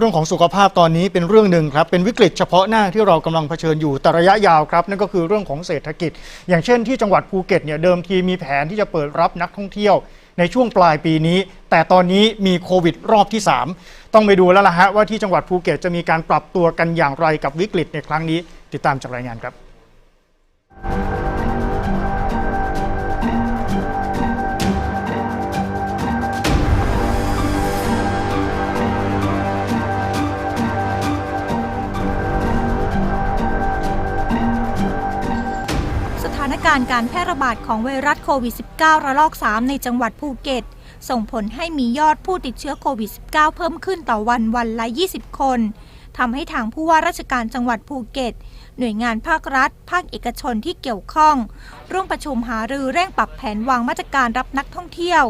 เรื่องของสุขภาพตอนนี้เป็นเรื่องหนึ่งครับ เป็นวิกฤตเฉพาะหน้าที่เรากำลังเผชิญอยู่แต่ระยะยาวครับ นั่นก็คือเรื่องของเศรษฐกิจ อย่างเช่นที่จังหวัดภูเก็ตเนี่ยเดิมทีมีแผนที่จะเปิดรับนักท่องเที่ยว ในช่วงปลายปีนี้ แต่ตอนนี้มีโควิดรอบที่ 3 ต้องไปดูแล้วล่ะฮะว่าที่จังหวัดภูเก็ตจะมีการปรับตัวกันอย่างไรกับวิกฤตในครั้งนี้ ติดตามจากรายงานครับ การณ์การแพร่ระบาดของไวรัสโควิด -19 ระลอก 3 ในจังหวัดภูเก็ต ส่งผลให้มียอดผู้ติดเชื้อโควิด -19 เพิ่มขึ้นต่อวันวันละ 20 คนทำให้ทางผู้ว่าราชการจังหวัดภูเก็ต หน่วยงานภาครัฐ ภาคเอกชนที่เกี่ยวข้อง ร่วมประชุมหารือเร่งปรับแผนวางมาตรการรับนักท่องเที่ยว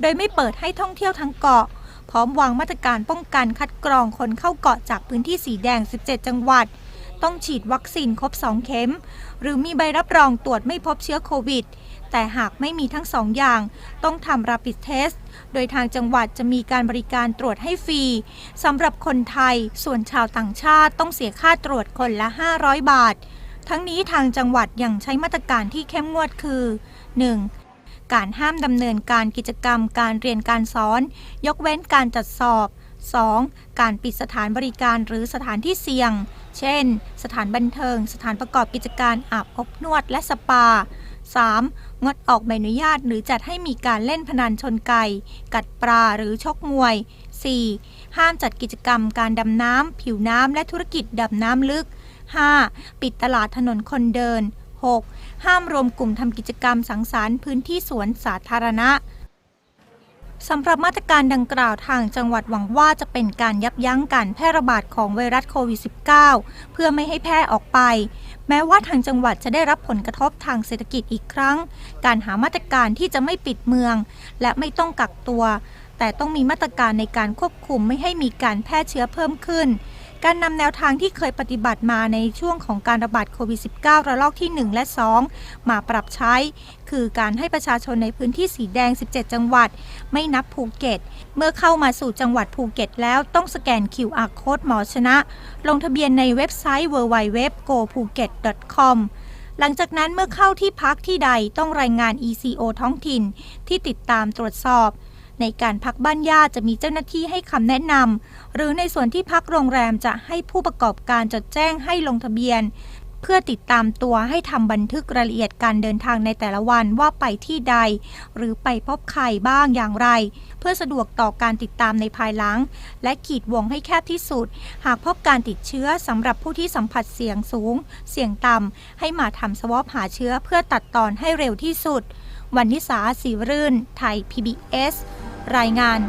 โดยไม่เปิดให้ท่องเที่ยวทั้งเกาะ พร้อมวางมาตรการป้องกันคัดกรองคนเข้าเกาะจากพื้นที่สีแดง 17 จังหวัด ต้องฉีดวัคซีนครบ 2 เข็ม หรือมีใบรับรองตรวจไม่พบเชื้อโควิด แต่หากไม่มีทั้งสองอย่าง ต้องทำ rapid test โดยทางจังหวัดจะมีการบริการตรวจให้ฟรีสำหรับคนไทย ส่วนชาวต่างชาติต้องเสียค่าตรวจคนละ 500 บาท ทั้งนี้ทางจังหวัดยังใช้มาตรการที่เข้มงวดคือ 1. การห้ามดำเนินการกิจกรรมการเรียนการสอน ยกเว้นการจัดสอบ 2. การปิดสถานบริการหรือสถานที่เสี่ยง เช่น สถานบันเทิง สถานประกอบกิจการอาบอบนวดและสปา 3. งดออกใบอนุญาตหรือจัดให้มีการเล่นพนันชนไก่ กัดปลาหรือชกมวย 4. ห้ามจัดกิจกรรมการดำน้ำ ผิวน้ำและธุรกิจดำน้ำลึก 5. ปิดตลาดถนนคนเดิน 6. ห้ามรวมกลุ่มทำกิจกรรมสังสรรค์พื้นที่สวนสาธารณะ สำหรับมาตรการดังกล่าวทางจังหวัดหวังว่าจะเป็นการยับยั้งการแพร่ระบาดของไวรัสโควิด -19 เพื่อไม่ให้แพร่ออกไป แม้ว่าทางจังหวัดจะได้รับผลกระทบทางเศรษฐกิจอีกครั้ง การหามาตรการที่จะไม่ปิดเมือง และไม่ต้องกักตัว แต่ต้องมีมาตรการในการควบคุมไม่ให้มีการแพร่เชื้อเพิ่มขึ้น การนำแนวทางที่เคยปฏิบัติมาในช่วงของการระบาดโควิด -19 ระลอกที่ 1 และ 2 มาปรับใช้ คือการให้ประชาชนในพื้นที่สีแดง 17 จังหวัด ไม่นับภูเก็ต เมื่อเข้ามาสู่จังหวัดภูเก็ตแล้วต้องสแกน QR Code หมอชนะ ลงทะเบียนในเว็บไซต์ www.gophuket.com หลังจากนั้นเมื่อเข้าที่พักที่ใดต้องรายงาน ECO ท้องถิ่นที่ติดตามตรวจสอบ ในการพักบ้านญาติจะมีเจ้าหน้าที่ให้คำแนะนำหรือในส่วนที่พักโรงแรมจะให้ผู้ประกอบการจดแจ้งให้ลงทะเบียน เพื่อติดตามตัวให้ทำบันทึกรายละเอียดการเดินทางในแต่ละวันว่าไปที่ใด หรือไปพบใครบ้างอย่างไร เพื่อสะดวกต่อการติดตามในภายหลัง และขีดวงให้แคบที่สุด หากพบการติดเชื้อสำหรับผู้ที่สัมผัสเสี่ยงสูง เสี่ยงต่ำให้มาทำสวอปหาเชื้อเพื่อตัดตอนให้เร็วที่สุดวันนิสาสีรื่น ไทย PBS รายงาน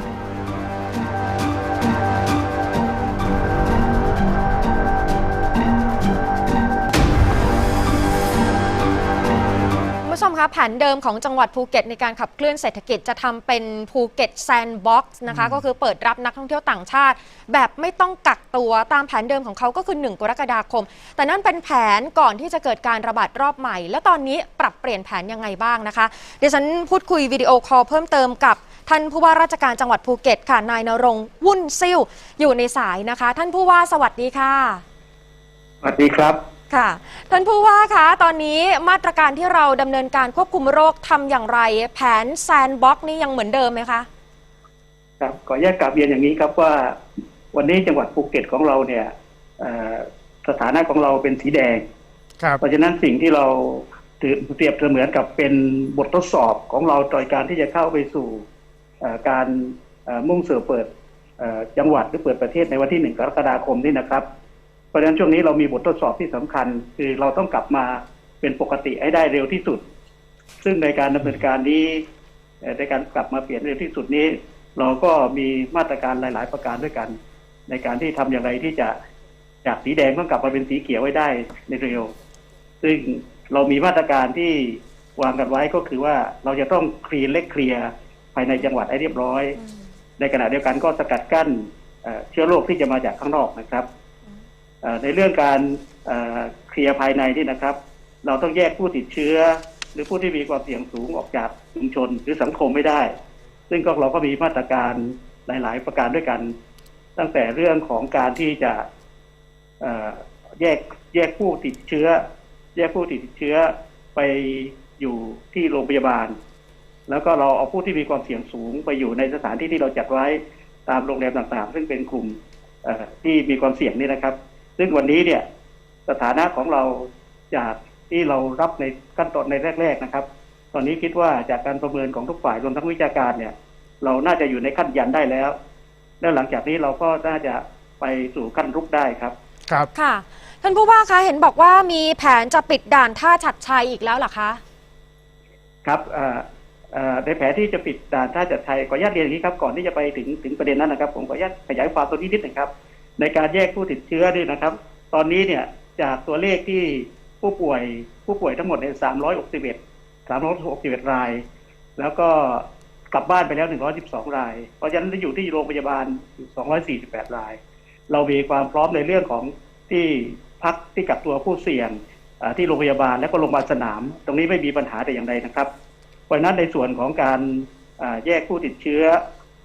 ผู้ชมคะแผนเดิมของจังหวัดภูเก็ตในการขับเคลื่อนเศรษฐกิจจะทำเป็นภูเก็ตแซนด์บ็อกซ์นะคะก็คือเปิดรับนักท่องเที่ยวต่างชาติ แบบไม่ต้องกักตัวตามแผนเดิมของเขาก็คือ 1 กรกฎาคม แต่นั่นเป็นแผนก่อนที่จะเกิดการระบาดรอบใหม่ และตอนนี้ปรับเปลี่ยนแผนยังไงบ้างนะคะเดี๋ยวฉันพูดคุยวิดีโอคอลเพิ่มเติมกับ ท่านผู้ว่าราชการจังหวัดภูเก็ตค่ะ นายนรงค์วุ่นซิ่วอยู่ในสายนะคะ ท่านผู้ว่าสวัสดีค่ะ สวัสดีครับ ค่ะ ท่านผู้ว่าคะตอนนี้มาตรการที่เราดำเนินการควบคุมโรคทำอย่างไร แผนแซนบ็อกนี่ยังเหมือนเดิมไหมคะ ครับขออนุญาตกลับเรียนอย่างนี้ครับว่า วันนี้จังหวัดภูเก็ตของเราเนี่ยเอ่อสถานะของเราเป็นสีแดง ครับ เพราะฉะนั้นสิ่งที่เราถือเปรียบเสมือนกับเป็นบททดสอบของเราต่อการที่จะเข้าไปสู่เอ่อ การมุ่งเสู่เปิดจังหวัดหรือเปิดประเทศในวันที่หนึ่งกรกฎาคมนี่นะครับ เพราะฉะนั้นช่วงนี้เรามีบททดสอบที่สำคัญ คือเราต้องกลับมาเป็นปกติให้ได้เร็วที่สุด ซึ่งในการดำเนินการนี้ในการกลับมาเปลี่ยนเร็วที่สุดนี้ เราก็มีมาตรการหลาย ๆ ประการด้วยกัน ในการที่ทำอย่างไรที่จะจากสีแดงต้องกลับมาเป็นสีเขียวไว้ได้ในเร็ว ซึ่งเรามีมาตรการที่วางกันไว้ก็คือว่าเราจะต้องคลีนเล็กเคลียร์ ภายในจังหวัดให้เรียบร้อย ในขณะเดียวกันก็สกัดกั้นเอ่อเชื้อโรคที่จะมาจากข้างนอกนะครับเอ่อในเรื่องการเอ่อเคลียร์ภายในนี่นะครับ เราต้องแยกผู้ติดเชื้อ หรือผู้ที่มีความเสี่ยงสูงออกจากชุมชนหรือสังคมไม่ได้ ซึ่งก็เราก็มีมาตรการหลาย ๆ ประการด้วยกัน ตั้งแต่เรื่องของการที่จะเอ่อแยกแยกผู้ติดเชื้อ แยกผู้ติดเชื้อไปอยู่ที่โรงพยาบาล แล้วก็เราเอาผู้ที่มีความเสี่ยงสูงไปอยู่ในสถานที่ที่เราจัดไว้ตามโรงแรมต่างๆ ซึ่งเป็นกลุ่มเอ่อที่มีความเสี่ยงนี่นะครับ ซึ่งวันนี้เนี่ยสถานะของเราจากที่เรารับในขั้นตอนในแรก ๆนะครับ ตอนนี้คิดว่าจากการประเมินของทุกฝ่ายรวมทั้งวิชาการเนี่ย เราน่าจะอยู่ในขั้นยันได้แล้ว แล้วหลังจากนี้เราก็น่าจะไปสู่ขั้นรุกได้ครับครับค่ะท่านผู้ว่าคะเห็นบอกว่ามีแผนจะปิดด่านท่าฉัดชัยอีกแล้วเหรอคะ ครับเอ่อเอ่อ ในแผนที่จะปิดด่านท่าจัดไทยขออนุญาตเรียนอย่างนี้ครับก่อนที่จะไปถึงถึงประเด็นนั้นนะครับ ผมขออนุญาตขยายความตัวนี้นิดหนึ่งครับ ในการแยกผู้ติดเชื้อนี่นะครับ ตอนนี้เนี่ยจากตัวเลขที่ผู้ป่วยผู้ป่วยทั้งหมดเนี่ย361 361 ราย แล้วก็กลับบ้านไปแล้ว 112 ราย เพราะฉะนั้นอยู่ที่โรงพยาบาลอยู่248 ราย เรามีความพร้อมในเรื่องของที่พักที่กักตัวผู้เสี่ยงที่โรงพยาบาลและก็โรงพยาบาลสนาม ตรงนี้ไม่มีปัญหาแต่อย่างใดนะครับ ราะฉะนั้นในส่วนของการอ่าแยกผู้ติดเชื้อ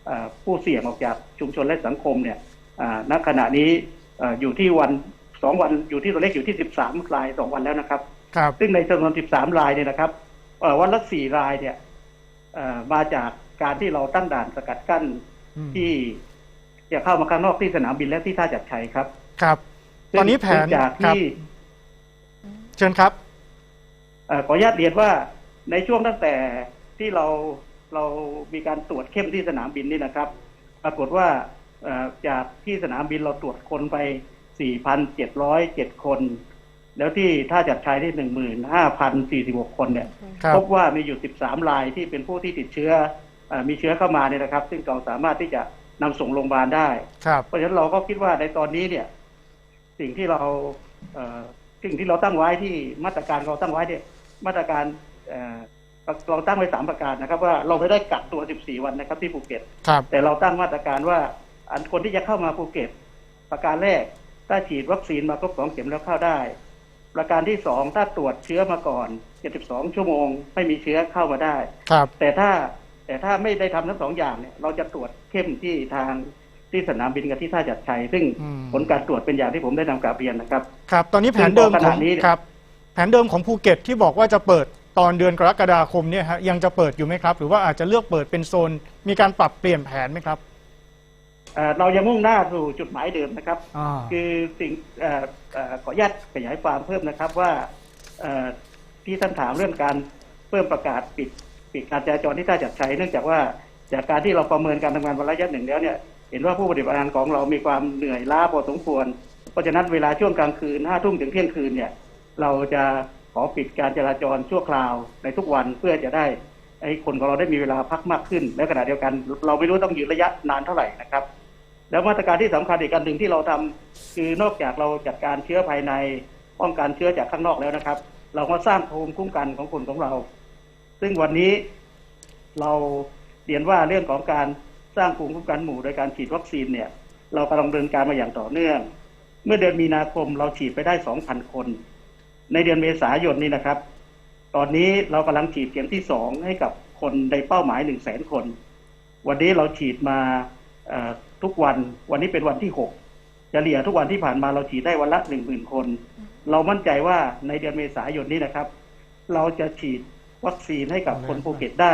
อาผู้เสี่ยงออกจากชุมชนและสังคมเนี่ยอ่าณขณะนี้อ่าอยู่ที่วันสองวันอยู่ที่ตัวเลขอยู่ที่ 13 รายสองวันแล้วนะครับครับซึ่งในจำนวน 13 รายเนี่ยนะครับเอ่อวันละ4รายเนี่ยเอ่อมาจากการที่เราตั้งด่านสกัดกั้นอืมที่จะเข้ามาข้างนอกที่สนามบินและที่ท่าจัดชัยครับ ครับซึ่งตอนนี้แผนซึ่งจากครับที่เชิญครับเอ่อขออนุญาตเรียนว่า ในช่วงตั้งแต่ที่เราเรามีการตรวจเข้มที่สนามบินนี่นะครับ ปรากฏว่าเอ่อจากที่สนามบินเราตรวจคนไป 4,707 คน แล้วที่ท่าจัดชัยที่ 15,046 คนเนี่ยครับพบว่ามีอยู่ 13รายที่เป็นผู้ที่ติดเชื้อเออมีเชื้อเข้ามาเนี่ยนะครับ ซึ่งเราสามารถที่จะนำส่งโรงพยาบาลได้ครับเพราะฉะนั้นเราก็คิดว่าในตอนนี้เนี่ย สิ่งที่เราเอ่อสิ่งที่เราตั้งไว้ที่มาตรการเราตั้งไว้เนี่ยมาตรการ เอ่อเราตั้งไว้สามประการนะครับ ว่าเราไม่ได้กักตัว 14 วันนะครับ ที่ภูเก็ตครับแต่เราตั้งมาตรการว่า อันคนที่จะเข้ามาภูเก็ต ประการแรกถ้าฉีดวัคซีนมาครบสองเข็มแล้วเข้าได้ ประการที่สองถ้าตรวจเชื้อมาก่อน 72 ชั่วโมง ไม่มีเชื้อเข้ามาได้ครับแต่ถ้าแต่ถ้าไม่ได้ทำทั้งสองอย่างเนี่ยเราจะตรวจเข้มที่ทางที่สนามบินกับที่ท่าจัดชัย ซึ่งอืมผลการตรวจเป็นอย่างที่ผมได้นำกราบเรียนนะครับ ครับ ตอนนี้แผนเดิมซึ่งขของณะนี้เนี่ยครับ แผนเดิมของภูเก็ตที่บอกว่าจะเปิด ตอนเดือนกรกฎาคมเนี่ยฮะยังจะเปิดอยู่ไหมครับ หรือว่าอาจจะเลือกเปิดเป็นโซน มีการปรับเปลี่ยนแผนไหมครับเอ่อเรายังมุ่งหน้าสู่จุดหมายเดิมนะครับ อ่าคือสิ่งเอ่อเอ่อขออนุญาตขยายความเพิ่มนะครับว่าเอ่อที่ท่านถามเรื่องการเพิ่มประกาศปิดปิดการจราจรที่ท่าจัดชัยเนื่องจากว่าจากการที่เราประเมินการทำงานวันระยะหนึ่งแล้วเนี่ยเห็นว่าผู้ปฏิบัติงานของเรามีความเหนื่อยล้าพอสมควร เพราะฉะนั้นเวลาช่วงกลางคืนห้าทุ่มถึงเที่ยงคืนเนี่ย เราจะข อปิดการจราจรชั่วคราวในทุกวันเพื่อจะได้ให้คนของเราได้มีเวลาพักมากขึ้น และขณะเดียวกัน เราไม่รู้ต้องอยืนระยะนานเท่าไหร่นะครับ แล้วมาตรการที่สำคัญอีกการหนึ่งที่เราทำคือนอกจากเราจัดการเชื้อภายในป้องกันเชื้อจากข้างนอกแล้วนะครับ เราก็สร้างภูมิคุ้มกันของคนของเรา ซึ่งวันนี้เราเรียนว่าเรื่องของการสร้างภูมิคุ้มกันหมู่โดยการฉีดวัคซีนเนี่ย เรากำลังดำเนินการมาอย่างต่อเนื่อง เมื่อเดือนมีนาคมเราฉีดไปได้ 2,000 คน ในเดือนเมษายนนี้นะครับ ตอนนี้เรากำลังฉีดเข็มที่สองให้กับคนในเป้าหมาย1 0 0 0 0แสนคน วันนี้เราฉีดมาเอ่อทุกวันวันนี้เป็นวันที่หกเฉลี่ยทุกวันที่ผ่านมาเราฉีดได้วันละหนึ่งหมื่นคน เรามั่นใจว่าในเดือนเมษายนนี้นะครับ เราจะฉีดวัคซีนให้กับคนภูเก็ตได้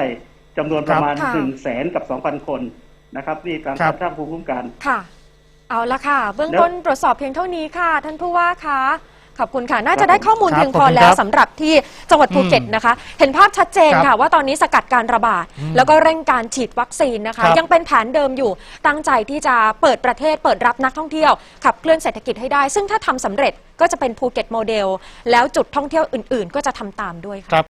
จำนวนประมาณครับหนึ่งแสนกับสองพันคนนะครับนี่การครับสร้างภูมิคุ้มกันค่ะ เอาละค่ะ เบื้องแล้วต้นตรวจสอบเพียงเท่านี้ค่ะ ท่านผู้ว่าคะ ขอบคุณค่ะ น่าจะได้ข้อมูลครับเพียงพอขอบคุณแล้วครับสำหรับที่จังหวัดภูเก็ตอืมนะคะ เห็นภาพชัดเจนครัค่ะบว่าตอนนี้สกัดการระบาดอืมแล้วก็เร่งการฉีดวัคซีนนะคะครับยังเป็นแผนเดิมอยู่ ตั้งใจที่จะเปิดประเทศเปิดรับนักท่องเที่ยว ขับเคลื่อนเศรษฐกิจให้ได้ ซึ่งถ้าทำสำเร็จก็จะเป็นภูเก็ตโมเดล แล้วจุดท่องเที่ยวอื่น ๆ ก็จะทำตามด้วยค่ะครับ